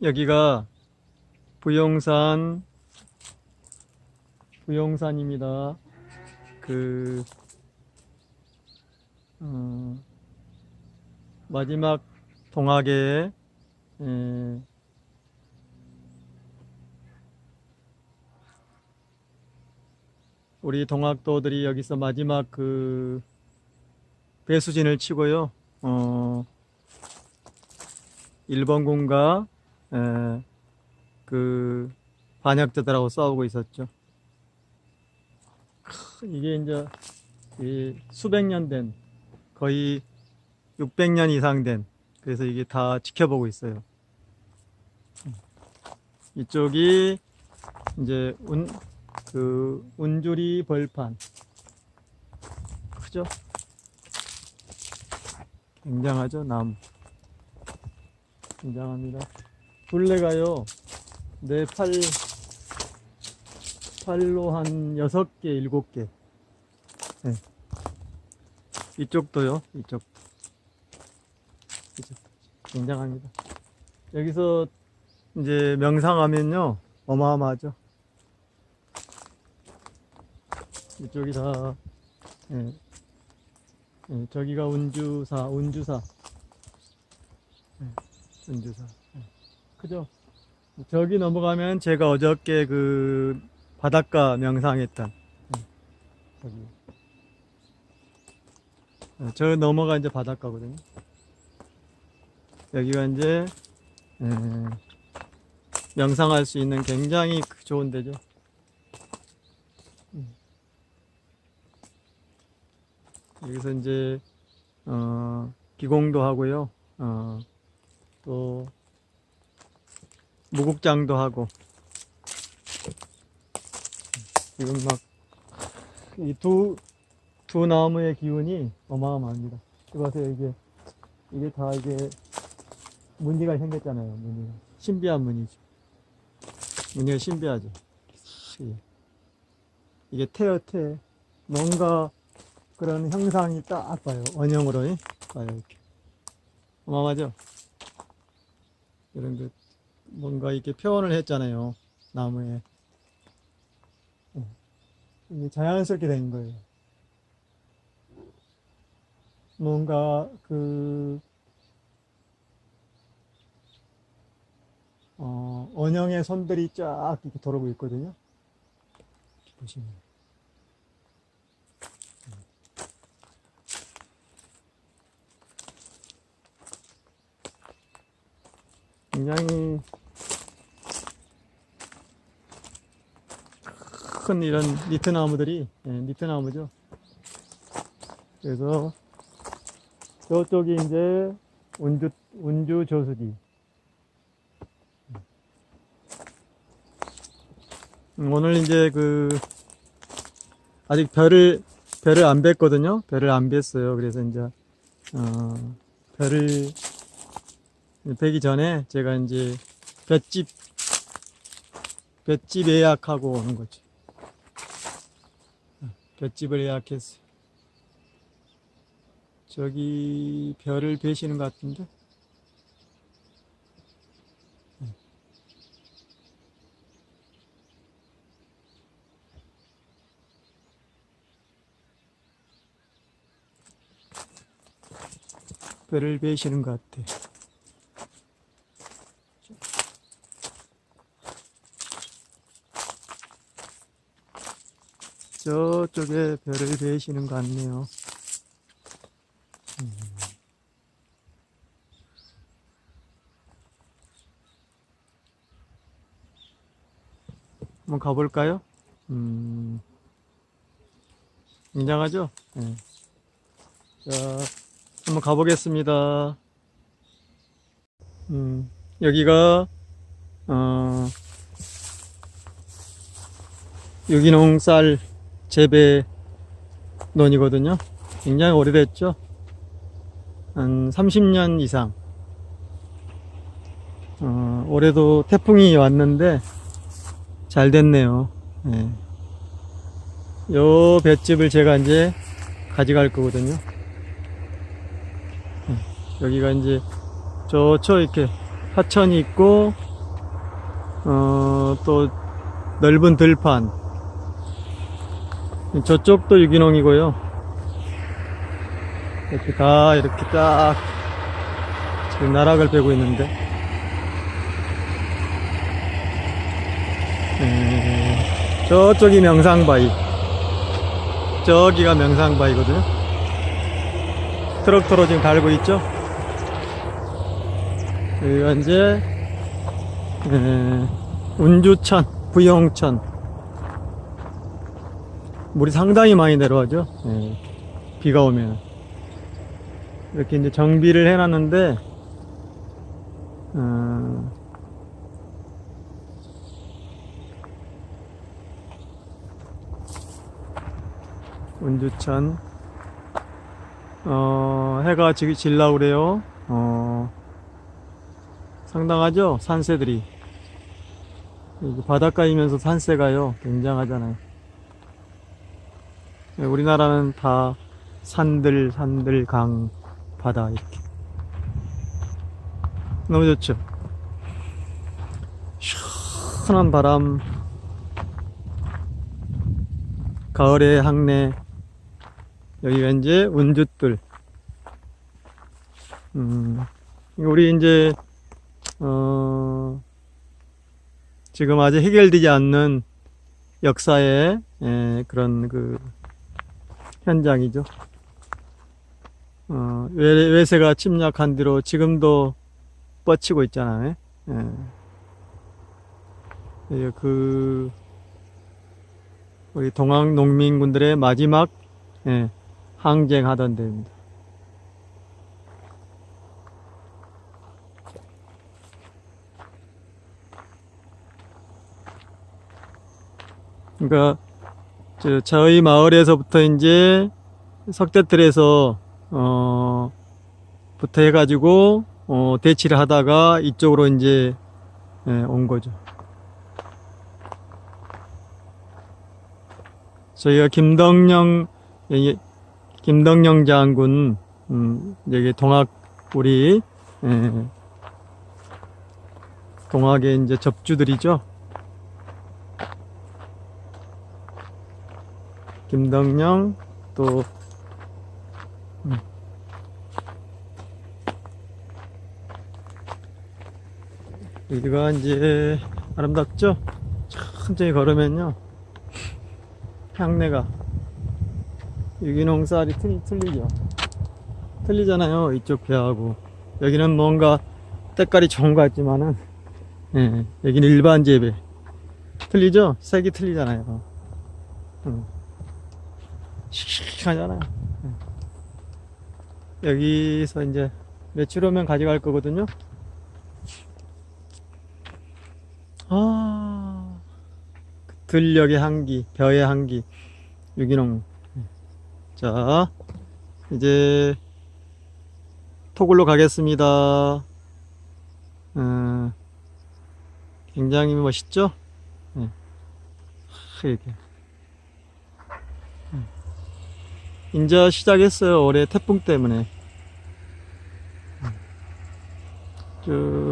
여기가 부용산 부용산입니다. 그 어, 마지막 동학에 에, 우리 동학도들이 여기서 마지막 그 배수진을 치고요. 어, 일본군과 에, 그 반역자들하고 싸우고 있었죠. 크, 이게 이제 이 수백 년 된 거의 600년 이상 된 그래서 이게 다 지켜보고 있어요. 이쪽이 이제 운, 그 운주리 벌판 크죠? 굉장하죠 나무 굉장합니다. 둘레가요 내 팔 팔로 한 여섯 개 일곱 개 네. 이쪽도요 이쪽 이쪽 굉장합니다. 여기서 이제 명상하면요 어마어마하죠. 이쪽이 다 예. 예, 저기가 운주사 운주사 예, 운주사 예. 크죠? 저기 넘어가면 제가 어저께 그 바닷가 명상했던 예, 저기 예, 저 넘어가 이제 바닷가거든요. 여기가 이제 예, 명상할 수 있는 굉장히 그 좋은 데죠. 음. 여기서 이제 어, 기공도 하고요. 어, 또 무국장도 하고 지금 막이두두 나무의 기운이 어마어마합니다. 이봐세요 이게 이게 다 이게 무늬가 생겼잖아요. 무늬가 신비한 무늬죠. 무늬가 신비하죠. 예. 이게 태어 태 뭔가 그런 형상이 딱 봐요. 원형으로 예? 봐요 이렇게 어마어마하죠. 이런 그 뭔가 이렇게 표현을 했잖아요. 나무에 예. 이게 자연스럽게 된 거예요. 뭔가 그 어, 원형의 손들이 쫙 이렇게 돌아오고 있거든요. 보시면. 굉장히 큰 이런 니트 나무들이, 예, 니트 나무죠. 그래서 저쪽이 이제 운주, 운주 저수지. 음, 오늘 이제 그 아직 별을 별을 안 뵀거든요. 별을 안 뵀어요. 그래서 이제 어, 별을 뵈기 전에 제가 이제 볏집 볏집 예약하고 오는 거죠. 어, 볏집을 예약했어요. 저기 별을 뵈시는 것 같은데. 별을 베시는 것 같아. 저쪽에 별을 베시는 것 같네요. 음. 한번 가볼까요? 음, 굉장하죠? 네. 자, 한번 가보겠습니다. 음, 여기가, 어, 유기농 쌀 재배 논이거든요. 굉장히 오래됐죠. 한 30년 이상. 어, 올해도 태풍이 왔는데 잘 됐네요. 예. 요 볏집을 제가 이제 가져갈 거거든요. 여기가 이제 저저 이렇게 하천이 있고 어, 또 넓은 들판. 저쪽도 유기농이고요. 이렇게 다 이렇게 딱 지금 나락을 빼고 있는데. 에, 저쪽이 명상바위. 저기가 명상바위거든요. 트럭터로 지금 달고 있죠. 여기가 이제 에, 운주천, 부영천. 물이 상당히 많이 내려가죠. 예, 비가 오면. 이렇게 이제 정비를 해놨는데, 어, 운주천. 어, 해가 지금 질라 그래요. 어, 상당하죠? 산새들이. 바닷가이면서 산새가요. 굉장하잖아요. 예, 우리나라는 다 산들, 산들, 강, 바다, 이렇게. 너무 좋죠? 시원한 바람, 가을의 항내, 여기가 이제 운주들. 음, 우리 이제, 어, 지금 아직 해결되지 않는 역사의 예, 그런 그 현장이죠. 어, 외, 외세가 침략한 뒤로 지금도 뻗치고 있잖아요. 예. 예, 그 우리 동학 농민군들의 마지막 예, 항쟁하던 데입니다. 그러니까 저, 저희 마을에서부터 이제 석대틀에서 어 부터 해가지고 어 대치를 하다가 이쪽으로 이제 예, 온 거죠. 저희가 김덕령 예, 김덕령 장군 음, 여기 동학 우리 예, 동학의 이제 접주들이죠. 김덕령 또 음. 여기가 이제 아름답죠? 천천히 걸으면요 향내가 유기농 쌀이 틀, 틀리죠 틀리잖아요 이쪽 배하고 여기는 뭔가 때깔이 좋은 것 같지만은 예, 여기는 일반 재배 틀리죠? 색이 틀리잖아요 음. 씩씩하잖아요. 여기서 이제 며칠 오면 가져갈 거거든요. 아, 들녘의 향기, 벼의 향기, 유기농. 자, 이제 토굴로 가겠습니다. 어, 굉장히 멋있죠? 네. 이렇게. 이제 시작했어요. 올해 태풍 때문에. 쭉.